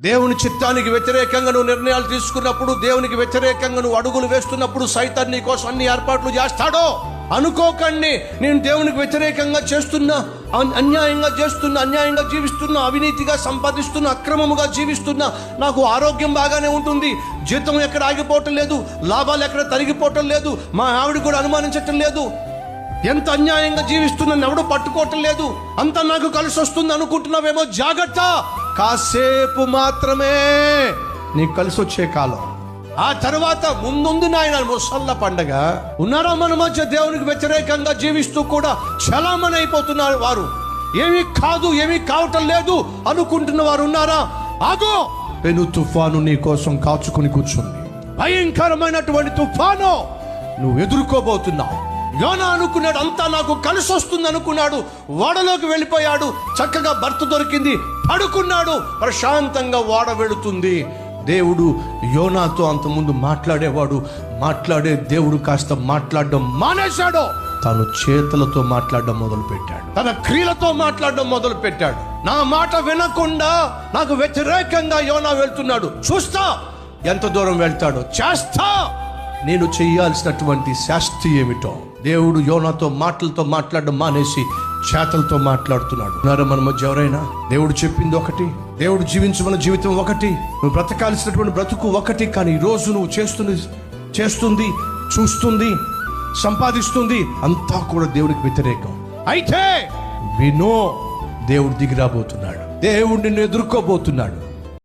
దేవుని చిత్తానికి వ్యతిరేకంగా నువ్వు నిర్ణయాలు తీసుకున్నప్పుడు దేవునికి వ్యతిరేకంగా నువ్వు అడుగులు వేస్తున్నప్పుడు సైతాన్ నీ కోసం అన్ని ఏర్పాట్లు చేస్తాడో? అనుకోకండి. నేను దేవునికి వ్యతిరేకంగా చేస్తున్నా అన్యాయంగా చేస్తున్నా అన్యాయంగా జీవిస్తున్నా అవినీతిగా సంపాదిస్తున్నా అక్రమముగా జీవిస్తున్నా నాకు ఆరోగ్యం బాగానే ఉంటుంది జీతం ఎక్కడ ఆగిపోవటం లేదు లాభాలు ఎక్కడ తరిగిపోవటం లేదు మా ఆవిడ కూడా అనుమానించటం లేదు. ఎంత అన్యాయంగా జీవిస్తున్నాను ఎవడు పట్టుకోవటం లేదు. అంత నాకు కలిసి వస్తుంది అనుకుంటున్నావేమో జాగ్రత్త. కాసేపు మాత్రమే నీకు కలిసి వచ్చే కాలం. ఆ తర్వాత ముందుంది నాయన ముసల్ల పండగ. ఉన్నారా మన మధ్య దేవునికి వ్యతిరేకంగా జీవిస్తూ కూడా చలామణి అయిపోతున్నారు వారు. ఏమీ కాదు ఏమీ కావటం లేదు అనుకుంటున్న వారు ఉన్నారా? ఆగో! పెను తుఫాను నీ కోసం కాచుకుని కూర్చుంది. భయంకరమైనటువంటి తుఫాను నువ్వు ఎదుర్కోబోతున్నావు. యోనా అనుకున్నాడు అంతా నాకు కలిసి వస్తుంది అనుకున్నాడు ఓడలోకి వెళ్ళిపోయాడు చక్కగా భర్త దొరికింది పడుకున్నాడు ప్రశాంతంగా ఓడ వెళుతుంది. దేవుడు యోనాతో అంతకుముందు మాట్లాడేవాడు మాట్లాడే దేవుడు కాస్త మాట్లాడడం మానేశాడు. తను చేతులతో మాట్లాడడం మొదలు పెట్టాడు తన క్రియలతో మాట్లాడడం మొదలు పెట్టాడు నా మాట వినకుండా నాకు వ్యతిరేకంగా యోనా వెళ్తున్నాడు. చూస్తా ఎంత దూరం వెళ్తాడో చేస్తా. నేను చేయాల్సినటువంటి శాస్తి ఏమిటో. దేవుడు యోనాతో మాటలతో మాట్లాడడం మానేసి చేతలతో మాట్లాడుతున్నాడు. ఉన్నారా మన మధ్య ఎవరైనా? దేవుడు చెప్పింది ఒకటి దేవుడు జీవించమన్న జీవితం ఒకటి నువ్వు బ్రతకాల్సినటువంటి బ్రతుకు ఒకటి కానీ ఈరోజు రోజు నువ్వు చేస్తుంది చేస్తుంది చూస్తుంది సంపాదిస్తుంది అంతా కూడా దేవుడికి వ్యతిరేకం. అయితే వినో దేవుడు దిగిరాబోతున్నాడు దేవుడు నిన్ను ఎదుర్కోబోతున్నాడు.